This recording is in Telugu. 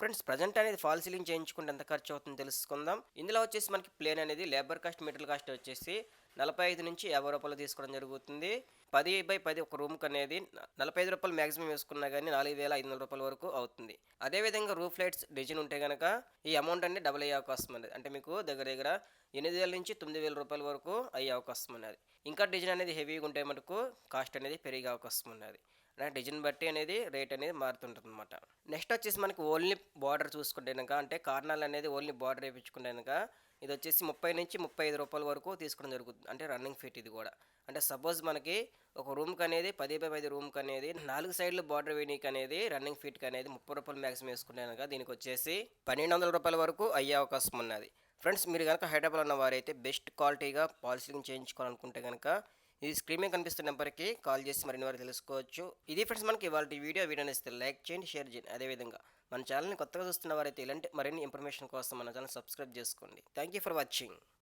ఫ్రెండ్స్ ప్రజెంట్ అనేది ఫాల్ సీలింగ్ చేయించుకుంటే ఎంత ఖర్చు అవుతుందో తెలుసుకుందాం. ఇందులో వచ్చేసి మనకి ప్లేన్ అనేది లేబర్ కాస్ట్ మెటీరియల్ కాస్ట్ వచ్చేసి నలభై ఐదు నుంచి యాభై రూపాయలు తీసుకోవడం జరుగుతుంది. పది బై పది ఒక రూమ్కి అనేది నలభై ఐదు రూపాయలు మ్యాక్సిమం వేసుకున్నా కానీ నాలుగు వేల ఐదు వందల రూపాయల వరకు అవుతుంది. అదేవిధంగా రూఫ్ లైట్స్ డిజైన్ ఉంటే కనుక ఈ అమౌంట్ అనేది డబుల్ అయ్యే అవకాశం ఉంది అంటే మీకు దగ్గర దగ్గర ఎనిమిది వేల నుంచి తొమ్మిది వేల రూపాయల వరకు అయ్యే అవకాశం ఉన్నది. ఇంకా డిజైన్ అనేది హెవీగా ఉంటే మనకు కాస్ట్ అనేది పెరిగే అవకాశం ఉన్నది. డిజైన్ బట్టి అనేది రేట్ అనేది మారుతుంటుంది అనమాట నెక్స్ట్ వచ్చేసి మనకి ఓన్లీ బార్డర్ చూసుకుంటే కనుక అంటే కార్నర్ అనేది ఓన్లీ బార్డర్ వేయించుకుంటే కనుక ఇది వచ్చేసి ముప్పై నుంచి ముప్పై ఐదు రూపాయల వరకు తీసుకోవడం జరుగుతుంది. అంటే రన్నింగ్ ఫీట్ ఇది కూడా. అంటే సపోజ్ మనకి ఒక రూమ్కి అనేది పది బై పది రూమ్కి అనేది నాలుగు సైడ్లు బార్డర్ వేయడానికి అనేది రన్నింగ్ ఫీట్కి అనేది ముప్పై రూపాయలు మ్యాక్సిమం వేసుకుంటే కనుక దీనికి వచ్చేసి పన్నెండు వందల రూపాయల వరకు అయ్యే అవకాశం ఉన్నది. ఫ్రెండ్స్ మీరు కనుక హైదరాబాద్ ఉన్న వారైతే బెస్ట్ క్వాలిటీగా పాలసీని చేయించుకోవాలనుకుంటే కనుక ఈ స్క్రీన్ మీద కనిపిస్తున్న నెంబర్కి కాల్ చేసి మరిన్ని వారు తెలుసుకోవచ్చు. ఇది ఫ్రెండ్స్ మనకి ఇవాళ వీడియో. వీడియో ఇస్తే లైక్ చేయండి షేర్ చేయండి. అదేవిధంగా మన ఛానల్ని కొత్తగా చూస్తున్న వారైతే ఇలాంటి మరిన్ని ఇన్ఫర్మేషన్ కోసం మన ఛానల్ సబ్స్క్రైబ్ చేసుకోండి. Thank you for watching.